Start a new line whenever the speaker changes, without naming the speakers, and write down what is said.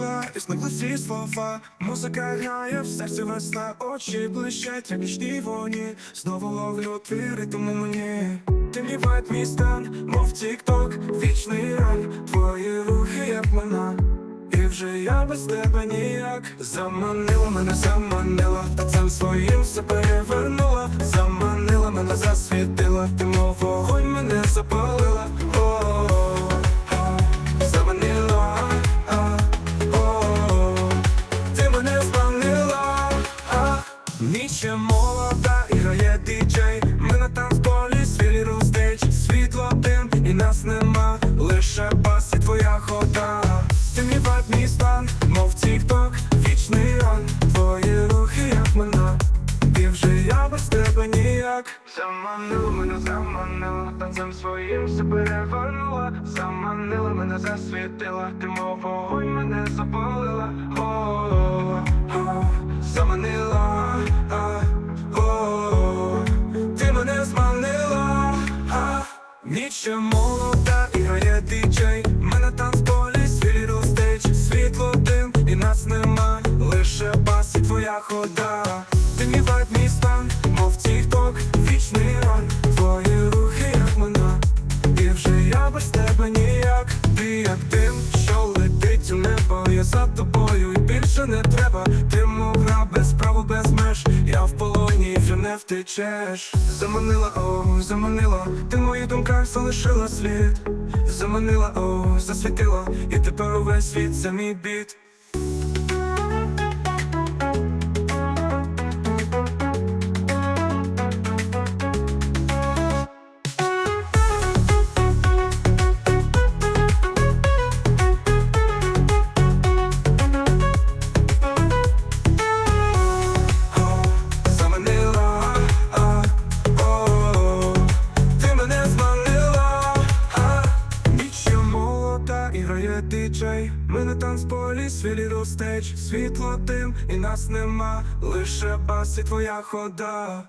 прийшла, і зникли всі слова. Музика грає, в серці весна, очі блищать, як нічні вогні. Знову ловлю твій ритм у мені. Ти мій стан, мов тік-ток, вічний рай, твої рухи, як мина. І вже я без тебе ніяк Заманила мене, заманила Та своїм все перевернула молода грає діджей. Ми на танцполі, свій стейдж Світло дим і нас нема Лише бас і твоя хода. Ти мій стан, мов тік-ток Вічний ран, твої рухи, як мина І вже я без тебе ніяк. Заманила мене, заманила Танцем своїм все перевернула Заманила мене, засвітила Ти мов вогонь мене запалила. О, Ніч ще молода і грає дичай. Ми на танцполі, свій ростеч, Світло дим і нас нема втечеш. Заманила, о, заманила. Ти в моїх думках залишила слід. Заманила, о, засвітила. І тепер увесь світ це мій біт і діджей. Ми на танцполі, свілі стейдж Світло дим і нас нема, лише бас і твоя хода